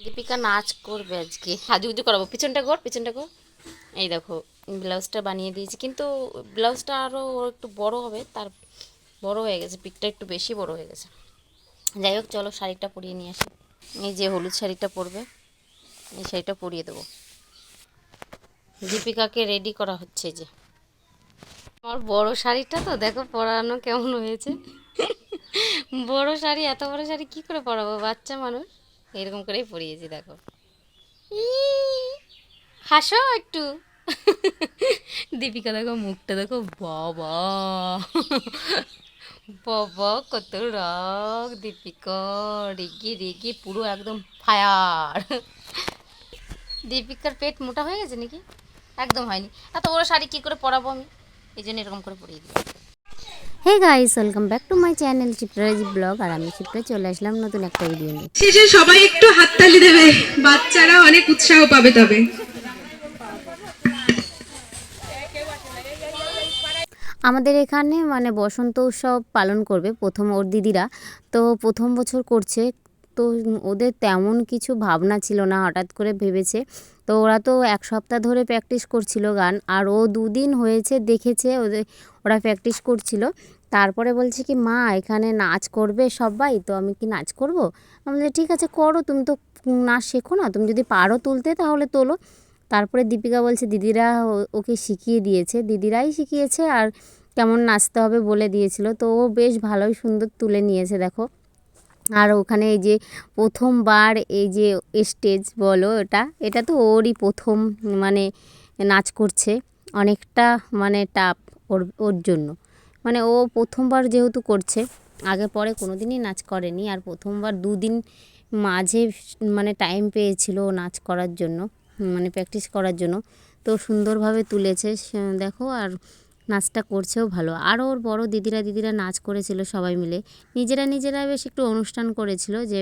দীপিকা নাচ করবে আজকে। সাজুগুজু করাবো। পিছনটা কর পিছনটা কর। এই দেখো, ব্লাউজটা বানিয়ে দিয়েছি। কিন্তু ব্লাউজটা আরও একটু বড় হবে, তার বড় হয়ে গেছে, পিকটা একটু বেশি বড় হয়ে গেছে। যাই হোক, চলো শাড়িটা পরিয়ে নিয়ে আসি। এই যে হলুদ শাড়িটা পরবে, এই শাড়িটা পরিয়ে দেবো। দীপিকাকে রেডি করা হচ্ছে যে। আমার বড় শাড়িটা তো দেখো পরানো কেমন হয়েছে। বড় শাড়ি, এত বড় শাড়ি কি করে পরাবো? বাচ্চা মানুষ। এরকম করেই পরিয়েছি দেখো। হাসো একটু। দীপিকা, দেখো মুখটা, দেখো বাবা। বাবা, কত রাগ, দীপিকা, রেগে রেগে, পুরো একদম ফায়ার। দীপিকার পেট মোটা হয়ে গেছে নাকি? একদম হয়নি। এত বড় শাড়ি কি করে পরাবো আমি? এই জন্য এরকম করে পরিয়ে দিই guys welcome back to my channel Chitraji blog আর আমি চিত্রা চলে আসলাম নতুন একটা ভিডিও নিয়ে। শেষে সবাই একটু হাততালি দেবে বাচ্চারা অনেক উৎসাহ পাবে তবে। আমাদের এখানে মানে বসন্ত উৎসব পালন করবে প্রথম ওর দিদিরা। তো প্রথম বছর করছে তো ওদের তেমন কিছু ভাবনা ছিল না হঠাৎ করে ভেবেছে। তো ওরা তো এক সপ্তাহ ধরে প্র্যাকটিস করছিল গান আর ও দুদিন হয়েছে দেখেছে ওদের ওরা প্র্যাকটিস করছিল। তারপরে বলছে কি, মা, এখানে নাচ করবে সবাই, তো আমি কি নাচ করব? আমি বলছি ঠিক আছে, করো, তুমি তো নাচ শেখো না, তুমি যদি পারো তুলতে তাহলে তোলো। তারপরে দীপিকা বলছে, দিদিরা ওকে শিখিয়ে দিয়েছে, দিদিরাই শিখিয়েছে আর কেমন নাচতে হবে বলে দিয়েছিল। তো ও বেশ ভালোই সুন্দর তুলে নিয়েছে, দেখো। আর ওখানে এই যে প্রথমবার এই যে স্টেজ বলো এটা এটা তো ওরই প্রথম মানে নাচ করছে, অনেকটা মানে টাপ ওর ওর জন্য। মানে ও প্রথমবার যেহেতু করছে, আগে পরে কোনো দিনই নাচ করেনি আর প্রথমবার দুদিন মাঝে মানে টাইম পেয়েছিল নাচ করার জন্য মানে প্র্যাকটিস করার জন্য। তো সুন্দরভাবে তুলেছে দেখো আর নাচটা করছেও ভালো। আরও ওর বড় দিদিরা দিদিরা নাচ করেছিল সবাই মিলে। নিজেরা নিজেরা বেশ একটু অনুষ্ঠান করেছিল যে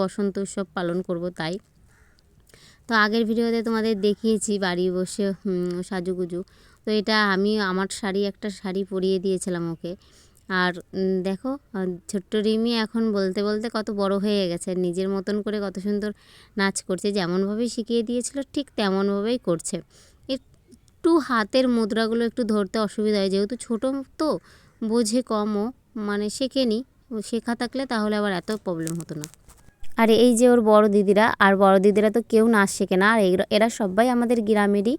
বসন্ত উৎসব পালন করব তাই। তো আগের ভিডিওতে তোমাদের দেখিয়েছি বাড়ি বসে সাজুগুজু। তো এটা আমি আমার শাড়ি একটা শাড়ি পরিয়ে দিয়েছিলাম ওকে। আর দেখো ছোট্ট রিমি এখন বলতে বলতে কত বড় হয়ে গেছে। নিজের মতন করে কত সুন্দর নাচ করছে। যেমনভাবে শিখিয়ে দিয়েছিল, ঠিক তেমনভাবেই করছে। একটু হাতের মুদ্রাগুলো একটু ধরতে অসুবিধা হয়। যেহেতু ছোটো তো, বোঝে কমও মানে শেখেনি। শেখা থাকলে তাহলে আবার এত প্রবলেম হতো না। আর এই যে ওর বড় দিদিরা, আর বড় দিদিরা তো কেউ নাচ শেখে না। আর এরা- সবাই আমাদের গ্রামেরই।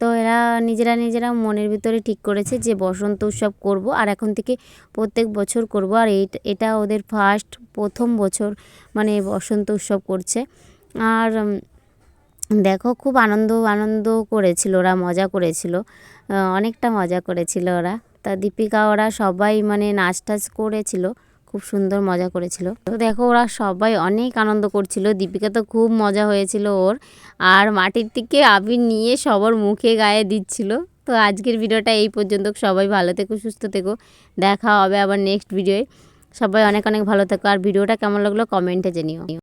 তো এরা নিজেরা নিজেরা মনের ভিতরে ঠিক করেছে যে বসন্ত উৎসব করব, আর এখন থেকে প্রত্যেক বছর করব। আর এটা ওদের ফার্স্ট প্রথম বছর মানে বসন্ত উৎসব করছে। আর দেখো খুব আনন্দ আনন্দ করেছিল ওরা, মজা করেছিল। অনেকটা মজা করেছিল ওরা। তা দীপিকা ওরা সবাই মানে নাচ টাচ করেছিল। খুব সুন্দর মজা করেছিল। তো দেখো, ওরা সবাই অনেক আনন্দ করছিল। দীপিকা তো খুব মজা হয়েছিল ওর। আর মাটির থেকে আবির নিয়ে সবার মুখে গায়ে দিচ্ছিল। তো আজকের ভিডিওটা এই পর্যন্ত। সবাই ভালো থেকো, সুস্থ থেকো। দেখা হবে আবার নেক্সট ভিডিওয়ে সবাই অনেক অনেক ভালো থেকো। আর ভিডিওটা কেমন লাগল কমেন্টে জানিও।